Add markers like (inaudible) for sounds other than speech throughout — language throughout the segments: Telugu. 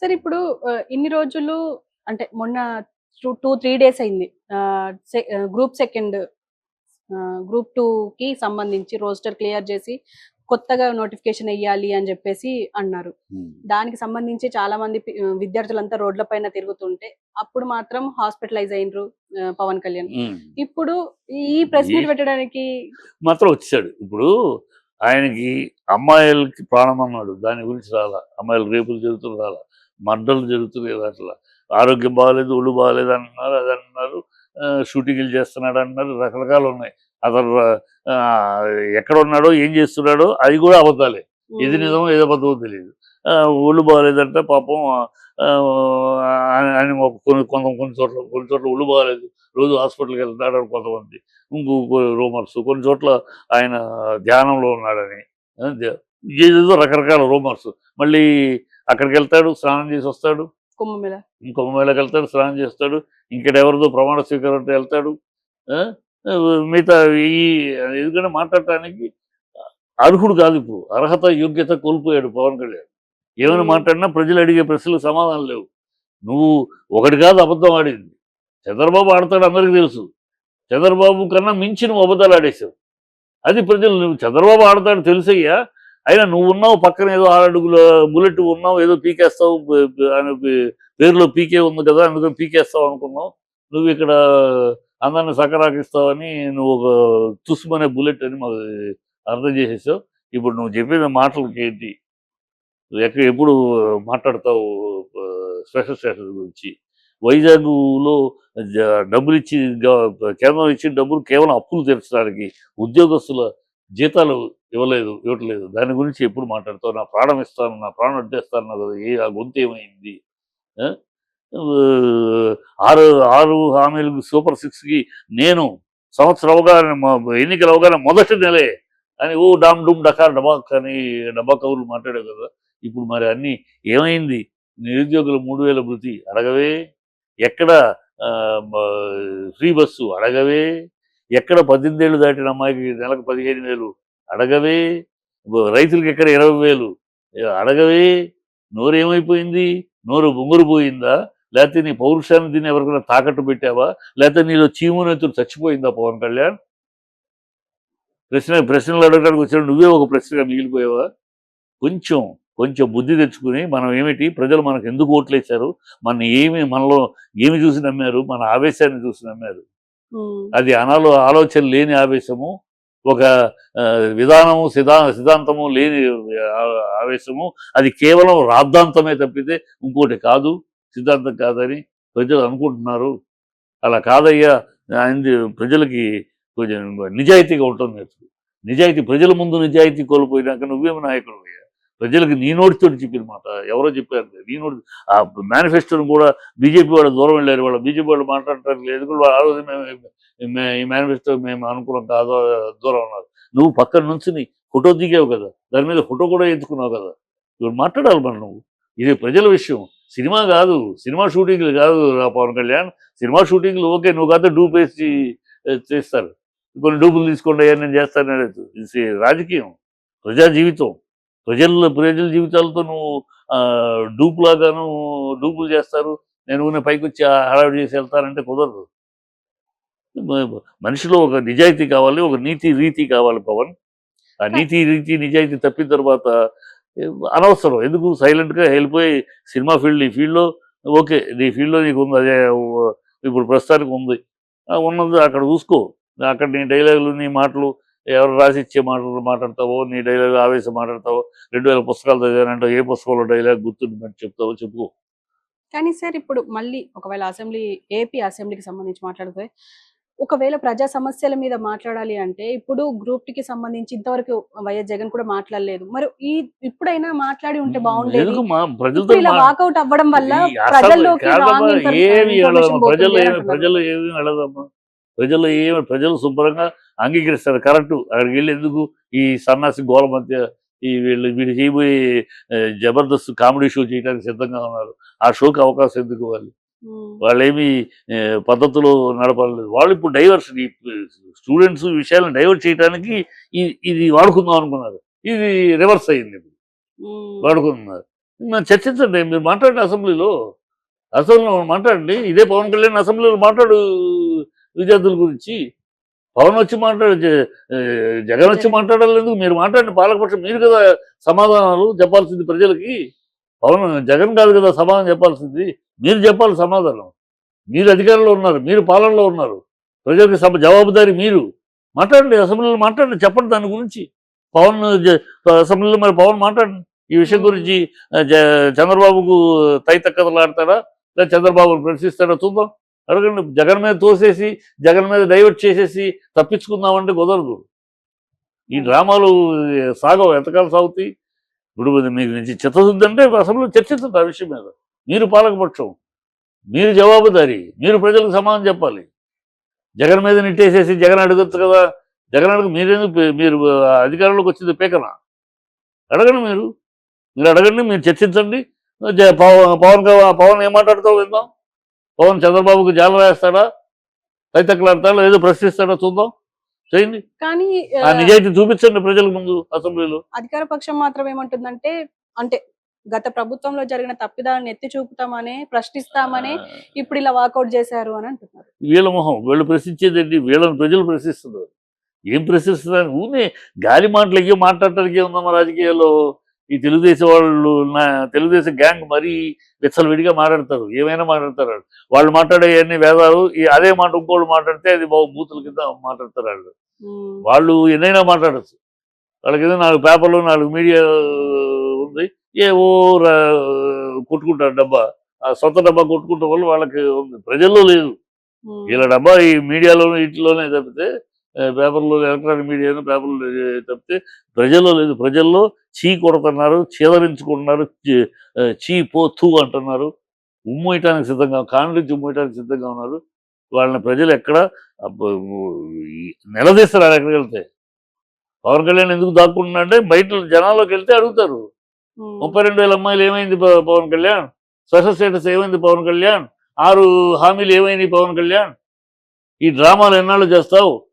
సరే ఇప్పుడు ఇన్ని రోజులు అంటే మొన్న టూ టూ త్రీ డేస్ అయింది. గ్రూప్ సెకండ్ గ్రూప్ టూ కి సంబంధించి రోస్టర్ క్లియర్ చేసి కొత్తగా నోటిఫికేషన్ వెయ్యాలి అని చెప్పేసి అన్నారు. దానికి సంబంధించి చాలా మంది విద్యార్థులంతా రోడ్ల పైన తిరుగుతుంటే అప్పుడు మాత్రం హాస్పిటలైజ్ అయినరు పవన్ కళ్యాణ్. ఇప్పుడు ఈ ప్రెస్ మీట్ పెట్టడానికి మాత్రం వచ్చాడు. ఇప్పుడు ఆయనకి అమ్మాయిలకి ప్రాణం అన్నాడు. దాని గురించి రాలా. అమ్మాయిలు రేపులు జరుగుతున్నారు రాలా. మర్డర్లు జరుగుతున్నాయి అట్లా ఆరోగ్యం బాగాలేదు ఒళ్ళు బాగాలేదు అంటున్నారు అది అంటున్నారు షూటింగ్లు చేస్తున్నాడు అంటున్నారు రకరకాలు ఉన్నాయి. అతను ఎక్కడ ఉన్నాడో ఏం చేస్తున్నాడో అది కూడా అబద్ధాలే. ఇది నిజమో ఏదో అబద్ధమో తెలియదు ఒళ్ళు బాగాలేదంటే పాపం ఆయన కొన్ని కొంత కొన్ని చోట్ల కొన్ని చోట్ల ఒళ్ళు బాగాలేదు. రోజు హాస్పిటల్కి వెళ్తాడు కొంతమంది. ఇంకో రూమర్స్ కొన్ని చోట్ల ఆయన ధ్యానంలో ఉన్నాడని. ఏదేదో రకరకాల రూమర్స్. మళ్ళీ అక్కడికి వెళ్తాడు స్నానం చేసి వస్తాడు. కుంభమేళ. ఇంకో మేళకి వెళ్తాడు స్నానం చేస్తాడు ఇంకెవరిదో ప్రమాణ స్వీకారం అంటే వెళ్తాడు. ఆ? మిగతా ఈ ఎందుకంటే మాట్లాడటానికి అర్హుడు కాదు ఇప్పుడు. అర్హత యోగ్యత కోల్పోయాడు పవన్ కళ్యాణ్. ఏమైనా. మాట్లాడినా ప్రజలు అడిగే ప్రశ్నలకు సమాధానం లేవు. నువ్వు ఒకటి కాదు అబద్ధం ఆడింది. చంద్రబాబు ఆడతాడు అందరికీ తెలుసు. చంద్రబాబు కన్నా మించి నువ్వు అబద్ధాలు ఆడేశావు. అది ప్రజలు నువ్వు చంద్రబాబు ఆడతాడు తెలుసయ్యా. అయినా నువ్వు ఉన్నావు పక్కన ఏదో ఆరు అడుగుల బుల్లెట్ ఉన్నావు ఏదో పీకేస్తావు అని పేరులో పీకే ఉంది కదా అందుకని పీకేస్తావు అనుకున్నావు. నువ్వు ఇక్కడ అందరిని సకరాకిస్తావని నువ్వు ఒక తుసుమనే బుల్లెట్ అని మాకు అర్థం చేసేసావు. ఇప్పుడు నువ్వు చెప్పిన మాటలకి ఏంటి? ఎక్కడ ఎప్పుడు మాట్లాడతావు స్పెషల్ స్టేషన్ గురించి? వైజాగ్లో డబ్బులు ఇచ్చి కేంద్రం ఇచ్చిన డబ్బులు కేవలం అప్పులు తీర్చడానికి ఉద్యోగస్తుల జీతాలు ఇవ్వలేదు ఇవ్వట్లేదు. దాని గురించి ఎప్పుడు మాట్లాడతావు? నా ప్రాణం ఇస్తాను నా ప్రాణం అడ్డేస్తాను కదా ఏ ఆ గొంతు ఏమైంది? ఆ? ఆరు ఆరు హామీలకు సూపర్ సిక్స్కి నేను సంవత్సరం అవగానే ఎన్నికలు అవగానే మొదటి నెలే. అని ఓ డామ్ డూమ్ డకార్ డబాక్ అని డబ్బా కవులు మాట్లాడావు కదా ఇప్పుడు మరి అన్నీ ఏమైంది? నిరుద్యోగులు మూడు వేల భృతి అడగవే? ఎక్కడ ఫ్రీ బస్సు అడగవే? ఎక్కడ పద్దెనిమిది ఏళ్ళు దాటిన అమ్మాయికి నెలకు పదిహేను వేలు అడగవే. రైతులకి ఎక్కడ ఇరవై వేలు? అడగవే. నోరు ఏమైపోయింది నోరు బొంగురు పోయిందా? లేకపోతే నీ పౌరుషాన్ని దీన్ని ఎవరికైనా తాకట్టు పెట్టావా? లేకపోతే నీలో చీమునెత్తులు చచ్చిపోయిందా పవన్ కళ్యాణ్? ప్రశ్న ప్రశ్నలు అడగడానికి వచ్చాడు నువ్వే ఒక ప్రశ్నగా మిగిలిపోయావా? కొంచెం కొంచెం బుద్ధి తెచ్చుకుని మనం ఏమిటి? ప్రజలు మనకు ఎందుకు ఓట్లేశారు? మన ఏమి మనలో ఏమి చూసి నమ్మారు? మన ఆవేశాన్ని చూసి నమ్మారు? అది అనాలో ఆలోచన లేని ఆవేశము. ఒక ఆ, విధానము సిద్ధా సిద్ధాంతము లేని ఆవేశము అది కేవలం రాద్ధాంతమే తప్పితే ఇంకోటి కాదు సిద్ధాంతం కాదని ప్రజలు అనుకుంటున్నారు. అలా కాదయ్యా ఆయనది ప్రజలకి కొంచెం నిజాయితీగా ఉంటుంది. నిజాయితీ ప్రజల ముందు నిజాయితీ కోల్పోయినాక నువ్వేమి నాయకుడు అయ్యా ప్రజలకు నీ నోటితో చెప్పిన మాట. ఎవరో చెప్పారు. నీ నోటి ఆ మేనిఫెస్టోని కూడా బీజేపీ వాళ్ళు దూరం వెళ్ళారు. వాళ్ళు బీజేపీ వాళ్ళు మాట్లాడటానికి లేదు. కూడా ఆ రోజు మేము మే- ఈ మేనిఫెస్టో మేము అనుకూలం కాదు దూరం ఉన్నారు నువ్వు పక్కన నుంచి ఫోటో దిగావు కదా. దాని మీద ఫోటో కూడా ఎత్తుకున్నావు కదా. ఇప్పుడు మాట్లాడాలి మరి నువ్వు. ఇది ప్రజల విషయం. సినిమా కాదు. సినిమా షూటింగ్లు కాదు రా పవన్ కళ్యాణ్. సినిమా షూటింగ్లు ఓకే. నువ్వు కాదు డూప్ వేసి చేస్తారు. కొన్ని డూపులు తీసుకోండి అయ్యా నేను చేస్తాను. ఇది రాజకీయం. ప్రజా జీవితం. ప్రజల ప్రజల జీవితాలతో నువ్వు ఆ, డూప్ లాగాను డూపులు చేస్తారు. నేను ఊరినే పైకి వచ్చి హడావిడి చేసి వెళ్తానంటే కుదరదు. మనిషిలో ఒక నిజాయితీ కావాలి ఒక నీతి రీతి కావాలి పవన్. ఆ నీతి రీతి నిజాయితీ తప్పిన తర్వాత అనవసరం. ఎందుకు? సైలెంట్గా వెళ్ళిపోయి సినిమా ఫీల్డ్ ఈ ఫీల్డ్లో ఓకే నీ ఫీల్డ్లో నీకు ఉంది అదే ఇప్పుడు ప్రస్తుతానికి ఉంది. ఉన్నది అక్కడ చూసుకో. అక్కడ నీ డైలాగులు నీ మాటలు ఎవరు రాసి ఇచ్చే మాటలు మాట్లాడతావో నీ డైలాగ్ ఆవేశం మాట్లాడతావో రెండు వేల పుస్తకాలు చదివానంటే ఏ పుస్తకంలో డైలాగ్ గుర్తుండి చెప్తావో చెప్పుకో కానీ సార్ ఇప్పుడు మళ్ళీ ఒకవేళ అసెంబ్లీ ఏపీ అసెంబ్లీకి సంబంధించి మాట్లాడితే ఒకవేళ ప్రజా సమస్యల మీద మాట్లాడాలి అంటే ఇప్పుడు గ్రూప్కి సంబంధించి ఇంతవరకు వైఎస్ జగన్ కూడా మాట్లాడలేదు. మరి ఈ ఇప్పుడైనా మాట్లాడి ఉంటే బాగుండేది. ఇలా వాకౌట్ అవ్వడం వల్ల ప్రజల్లోకి ఏమి. ప్రజలు ఏమి వెళ్ళదమ్మా ప్రజలు ఏమి ప్రజలు శుభ్రంగా అంగీకరిస్తారు. కరెక్ట్ అక్కడికి వెళ్ళి ఎందుకు ఈ సన్నాసి గోల మధ్య ఈ వీళ్ళు వీళ్ళు చేయబోయే జబర్దస్త్ కామెడీ షో చేయడానికి సిద్ధంగా ఉన్నారు. ఆ షోకి అవకాశం ఎందుకు వాళ్ళు వాళ్ళేమి పద్ధతిలో నడపలేదు. వాళ్ళు ఇప్పుడు డైవర్షన్ ఈ స్టూడెంట్స్ విషయాలను డైవర్ట్ చేయడానికి ఇది వాడుకుందాం అనుకున్నారు. ఇది రివర్స్ అయింది ఇప్పుడు. వాడుకున్నారు చర్చించండి మీరు మాట్లాడండి అసెంబ్లీలో. అసెంబ్లీలో మాట్లాడండి. ఇదే పవన్ కళ్యాణ్ అసెంబ్లీలో మాట్లాడు విద్యార్థుల గురించి పవన్ వచ్చి మాట్లాడే జ- జగన్ వచ్చి మాట్లాడాలి మీరు మాట్లాడండి పాలకపక్షం మీరు కదా సమాధానాలు చెప్పాల్సింది ప్రజలకి. పవన్ జగన్ కాదు కదా సమాధానం చెప్పాల్సింది. మీరు చెప్పాలి సమాధానం. మీరు అధికారంలో ఉన్నారు మీరు పాలనలో ఉన్నారు. ప్రజలకు సమ జవాబుదారి మీరు. మాట్లాడండి అసెంబ్లీలో మాట్లాడండి చెప్పండి దాని గురించి. పవన్ అసెంబ్లీలో మరి పవన్ మాట్లాడండి. ఈ విషయం గురించి చంద్రబాబుకు తై తక్కదలాడతాడా లేదా చంద్రబాబును ప్రశ్నిస్తాడా? చూద్దాం. అడగండి జగన్ మీద తోసేసి జగన్ మీద డైవర్ట్ చేసేసి తప్పించుకుందామంటే కుదరదు. ఈ డ్రామాలు సాగవు ఎంతకాలం సాగుతాయి? ఇప్పుడు మీకు నుంచి చిత్తశుద్ధి అంటే అసెంబ్లీలో చర్చించండి ఆ విషయం మీద. మీరు పాలకపక్షం మీరు జవాబుదారి మీరు ప్రజలకు సమాధానం చెప్పాలి. జగన్ మీద నిట్టేసేసి జగన్ అడగచ్చు కదా జగన్ అడుగు మీరెందుకు మీరు అధికారంలోకి వచ్చింది పీకన? అడగండి మీరు. మీరు అడగండి మీరు చర్చించండి. పవన్ పవన్ ఏం మాట్లాడుతావు విందాం. పవన్ చంద్రబాబుకు జాల వేస్తాడా? తైతక్కలాడతాడా ఏదో ప్రశ్నిస్తాడా? చూద్దాం. చేయండి. కానీ ఆ నిజాయితీ చూపించండి ప్రజల ముందు అసెంబ్లీలో. అధికార పక్షం మాత్రం ఏమంటుందంటే అంటే గత ప్రభుత్వంలో జరిగిన తప్పిదాలను ఎత్తి చూపుతామని ప్రశ్నిస్తామని ఇప్పుడు ఇలా వాకౌట్ చేశారు అని అంటున్నారు. వీళ్ళ మొహం వీళ్ళు ప్రశ్నించేదండి వీళ్ళని ప్రజలు ప్రశ్నిస్తున్నారు. ఏం ప్రశ్నిస్తున్నారు? ఊనే గాలి మాటలు ఎక్కి మాట్లాడటానికి ఉందమ్మా రాజకీయాల్లో? ఈ తెలుగుదేశం వాళ్ళు నా తెలుగుదేశం గ్యాంగ్ మరీ విచ్చలవిడిగా మాట్లాడతారు. ఏమైనా మాట్లాడతారు. వాళ్ళు మాట్లాడే అన్ని వేదాలు అదే మాట ఇంకోళ్ళు మాట్లాడితే అది బాగు బూతుల కింద మాట్లాడతారు వాళ్ళు. వాళ్ళు ఎన్నైనా మాట్లాడచ్చు. వాళ్ళకి ఏదో నాలుగు పేపర్లు నాలుగు మీడియా ఉంది. ఏ ఓ కొట్టుకుంటారు డబ్బా. ఆ సొంత డబ్బా కొట్టుకుంటాం వల్ల వాళ్ళకి ప్రజల్లో లేదు. వీళ్ళ డబ్బా ఈ మీడియాలోనే వీటిలోనే తప్పితే పేపర్లో ఎలక్ట్రానిక్ మీడియాను పేపర్లో తప్పితే ప్రజల్లో లేదు. ప్రజల్లో చీ కొడుతున్నారు చీదరించుకుంటున్నారు చీ- పో తూ అంటున్నారు. ఉమ్మేయటానికి సిద్ధంగా కాంగ్రెస్ ఉమ్మేయటానికి సిద్ధంగా ఉన్నారు. వాళ్ళని ప్రజలు ఎక్కడ నిలదీస్తారు ఆయన ఎక్కడికి వెళ్తే. పవన్ కళ్యాణ్ ఎందుకు దాక్కుంటున్నా అంటే బయట జనాల్లోకి వెళ్తే అడుగుతారు. ముప్పై రెండు వేల అమ్మాయిలు ఏమైంది పవన్ కళ్యాణ్? స్పెషల్ స్టేటస్ ఏమైంది పవన్ కళ్యాణ్? ఆరు హామీలు ఏమైంది పవన్ కళ్యాణ్? ఈ డ్రామాలు ఎన్నాళ్ళు చేస్తావు?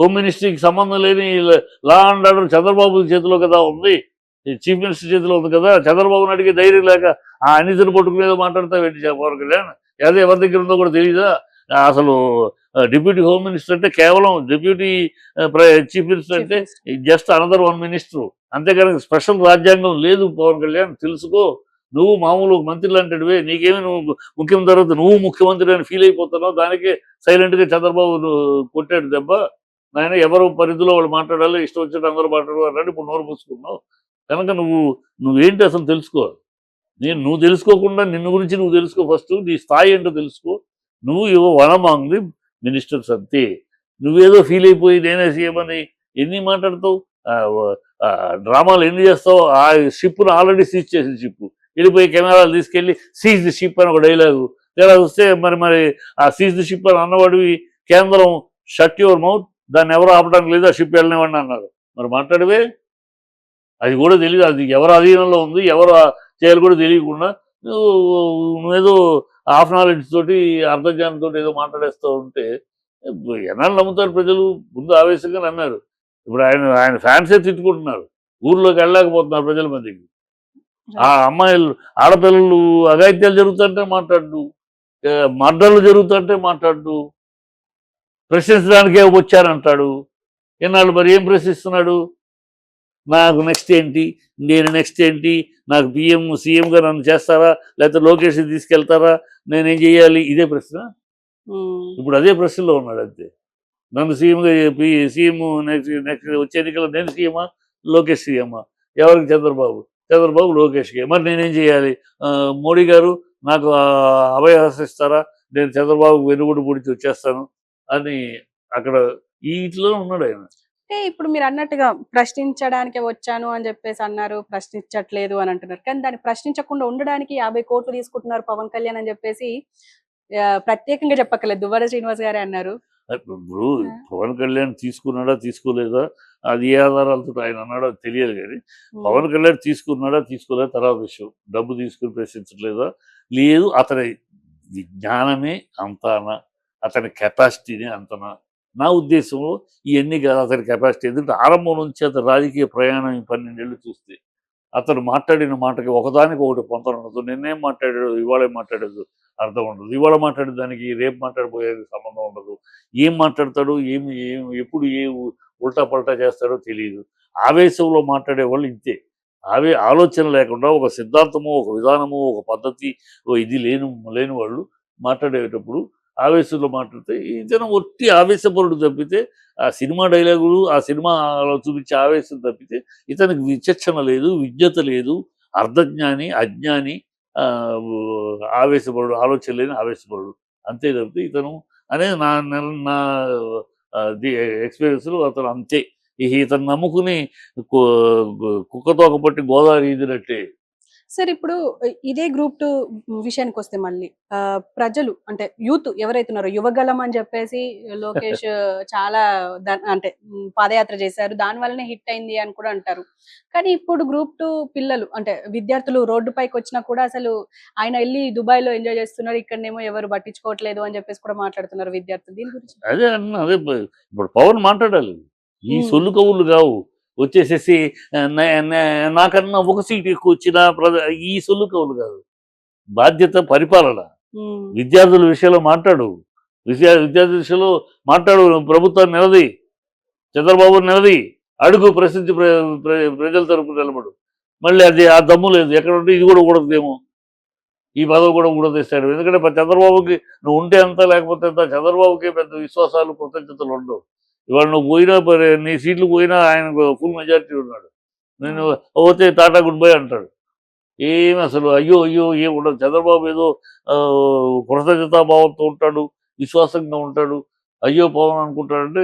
హోమ్ మినిస్ట్రీకి సంబంధం లేని లా అండ్ ఆర్డర్ చంద్రబాబు చేతిలో కదా ఉంది. చీఫ్ మినిస్టర్ చేతిలో ఉంది కదా. చంద్రబాబుని అడిగే ధైర్యం లేక ఆ అనితను పట్టుకునేదో మాట్లాడతావు ఏంటి చెప్ప- పవన్ కళ్యాణ్? అదే ఎవరి దగ్గర ఉందో కూడా తెలియదా అసలు డిప్యూటీ హోమ్ మినిస్టర్ అంటే కేవలం డిప్యూటీ చీఫ్ మినిస్టర్ అంటే జస్ట్ అనదర్ వన్ మినిస్టర్ అంతేకాని స్పెషల్ రాజ్యాంగం లేదు పవన్ కళ్యాణ్. తెలుసుకో. నువ్వు మామూలు మంత్రి లాంటివే. నీకేమి నువ్వు ముఖ్యమంత్రి తర్వాత నువ్వు ముఖ్యమంత్రి అని ఫీల్ అయిపోతున్నావు. దానికే సైలెంట్గా చంద్రబాబు కొట్టాడు దెబ్బ. నాయన ఎవరు పరిధిలో వాళ్ళు మాట్లాడాలి ఇష్టం వచ్చినట్టు అందరూ మాట్లాడాలి ఇప్పుడు నోరు పూసుకున్నావు కనుక నువ్వు నువ్వేంటి అసలు తెలుసుకో? నేను నువ్వు తెలుసుకోకుండా నిన్ను గురించి నువ్వు తెలుసుకో ఫస్ట్ నీ స్థాయి ఏంటో తెలుసుకో. నువ్వు ఇవ్వ వన్ ది మినిస్టర్స్ అంతే నువ్వేదో ఫీల్ అయిపోయి నేనే సీఎం అని ఎన్ని మాట్లాడతావు? ఆ, డ్రామాలు ఎన్ని చేస్తావు ఆ షిప్ను ఆల్రెడీ సీజ్ చేసిన షిప్ వెళ్ళిపోయి కెమెరాలు తీసుకెళ్ళి సీజ్ ది షిప్ అని ఒక డైలాగు ఇలా వస్తే మరి మరి ఆ సీజ్ ది షిప్ అని అన్నవాడివి కేంద్రం షట్ యువర్ మౌత్ దాన్ని ఎవరు ఆపడానికి లేదు ఆ షిప్ వెళ్ళనివ్వండి అన్నారు. మరి మాట్లాడవే? అది కూడా తెలియదు అది ఎవరు అధీనంలో ఉంది ఎవరు చేయాలి కూడా తెలియకుండా నువ్వు నువ్వేదో హాఫ్ నాలెడ్జ్ తోటి అర్థజ్ఞానం తోటి ఏదో మాట్లాడేస్తూ ఉంటే ఎన్నాళ్ళు నమ్ముతారు ప్రజలు ముందు ఆవేశంగా నమ్మారు. ఇప్పుడు ఆయన ఆయన ఫ్యాన్సే తిట్టుకుంటున్నారు. ఊర్లోకి వెళ్ళలేకపోతున్నారు ప్రజల మధ్యకి. ఆ అమ్మాయిలు ఆడపిల్లలు అఘాయిత్యాలు జరుగుతుంటే మాట్లాడు మర్డర్లు జరుగుతుంటే మాట్లాడు. ప్రశ్నించడానికే వచ్చారంటాడు. ఎన్నాళ్ళు మరి ఏం ప్రశ్నిస్తున్నాడు? నాకు నెక్స్ట్ ఏంటి? నేను నెక్స్ట్ ఏంటి? నాకు పిఎం సీఎంగా నన్ను చేస్తారా? లేకపోతే లోకేష్ తీసుకెళ్తారా? నేనేం చేయాలి? ఇదే ప్రశ్న. ఇప్పుడు అదే ప్రశ్నలో ఉన్నాడు అంతే. నన్ను సీఎంగా సీఎం నెక్స్ట్ నెక్స్ట్ వచ్చే ఎన్నికల్లో నేను సీఎమా లోకేష్ సీఎమా ఎవరికి? చంద్రబాబు. చంద్రబాబు లోకేష్కి. మరి నేనేం చేయాలి? మోడీ గారు నాకు అభయహస్త ఇస్తారా నేను చంద్రబాబు వెనుగుడు పొడిచి వచ్చేస్తాను. అని అక్కడ ఈ ఇట్లా ఉన్నాడు ఆయన. అంటే ఇప్పుడు మీరు అన్నట్టుగా ప్రశ్నించడానికి వచ్చాను అని చెప్పేసి అన్నారు ప్రశ్నించట్లేదు అని అంటున్నారు. కానీ దాన్ని ప్రశ్నించకుండా ఉండడానికి యాభై కోట్లు తీసుకుంటున్నారు పవన్ కళ్యాణ్ అని చెప్పేసి ప్రత్యేకంగా చెప్పక్కర్లేదు. దువ్వాడ శ్రీనివాస్ గారే అన్నారు. ఇప్పుడు పవన్ కళ్యాణ్ తీసుకున్నాడా తీసుకోలేదా? అది ఏ ఆధారాలతో ఆయన అన్నాడో తెలియదు కానీ పవన్ కళ్యాణ్ తీసుకున్నాడా తీసుకోలేదా? తర్వాత విషయం. డబ్బు తీసుకుని ప్రశ్నించట్లేదా? లేదు అతని విజ్ఞానమే అంతానా అతని కెపాసిటీని అంతనా నా ఉద్దేశంలో ఇవన్నీ కాదు అతని కెపాసిటీ ఎందుకంటే ఆరంభం నుంచి అతని రాజకీయ ప్రయాణం ఈ పన్నెండేళ్ళు చూస్తే అతను మాట్లాడిన మాటకి ఒకదానికి ఒకటి పొంతన ఉండదు. నిన్నేం మాట్లాడాడు ఇవాళ మాట్లాడేది అర్థం ఉండదు. ఇవాళ మాట్లాడే దానికి రేపు మాట్లాడబోయేది సంబంధం ఉండదు. ఏం మాట్లాడతాడు ఏమి ఏం ఎప్పుడు ఏ ఉల్టా పల్టా చేస్తాడో తెలియదు. ఆవేశంలో మాట్లాడే వాళ్ళు ఇంతే. ఆవే ఆలోచన లేకుండా ఒక సిద్ధాంతము ఒక విధానము ఒక పద్ధతి ఓ ఇది లేని లేని వాళ్ళు మాట్లాడేటప్పుడు ఆవేశంలో మాట్లాడితే ఇతను ఒట్టి ఆవేశపరుడు తప్పితే ఆ సినిమా డైలాగులు ఆ సినిమాలో చూపించే ఆవేశం తప్పితే ఇతనికి విచక్షణ లేదు విజ్ఞత లేదు అర్ధజ్ఞాని అజ్ఞాని ఆవేశపరుడు ఆలోచన లేని ఆవేశపరుడు. అంతే తప్పితే ఇతను అనేది నా నెల- నా ఎక్స్పీరియన్స్లో అతను అంతే. ఇతను నమ్ముకుని కుక్కతోక పట్టి గోదావరి ఈదినట్టే. సార్ ఇప్పుడు ఇదే గ్రూప్ టూ విషయానికి వస్తే మళ్ళీ ప్రజలు అంటే యూత్ ఎవరైతే ఉన్నారో యువగలం అని చెప్పేసి లోకేష్ (laughs) చాలా అంటే పాదయాత్ర చేశారు. దాని వల్లనే హిట్ అయింది అని కూడా అంటారు. కానీ ఇప్పుడు గ్రూప్ టూ పిల్లలు అంటే విద్యార్థులు రోడ్డు పైకి వచ్చినా కూడా అసలు ఆయన వెళ్ళి దుబాయ్లో ఎంజాయ్ చేస్తున్నారు ఇక్కడనేమో ఎవరు పట్టించుకోవట్లేదు అని చెప్పేసి కూడా మాట్లాడుతున్నారు విద్యార్థులు. దీని గురించి అదే అన్న అదే ఇప్పుడు పవన్ మాట్లాడాలి. ఈ. సొల్లు కవులు కావు. వచ్చేసేసి నాకన్నా ఒక సీట్ ఎక్కువ వచ్చిన ఈ సొల్లు కవులు కాదు. బాధ్యత పరిపాలన. విద్యార్థుల విషయంలో మాట్లాడు. విద్యా విద్యార్థుల విషయంలో మాట్లాడు. ప్రభుత్వాన్ని నిలది. చంద్రబాబు నిలది. అడుగు ప్రసిద్ధి ప్ర ప్ర- ప్రజల తరపు నిలబడు. మళ్ళీ అది ఆ దమ్ము లేదు. ఎక్కడ ఉంటే ఇది కూడా కూడదేమో. ఈ పదవి కూడా కూడదీస్తాడు ఎందుకంటే చంద్రబాబుకి నువ్వు ఉంటే అంత లేకపోతే ఎంత చంద్రబాబుకి పెద్ద విశ్వాసాలు కృతజ్ఞతలు ఉండవు. ఇవాళ నువ్వు పోయినా నీ సీట్లు పోయినా ఆయన ఫుల్ మెజారిటీ ఉన్నాడు. నేను పోతే టాటా గుడ్ బై అంటాడు. ఏమి అసలు అయ్యో అయ్యో ఏం ఉండదు. చంద్రబాబు ఏదో ఆ, కృతజ్ఞతాభావంతో ఉంటాడు విశ్వాసంగా ఉంటాడు. అయ్యో పవన్ అనుకుంటాడంటే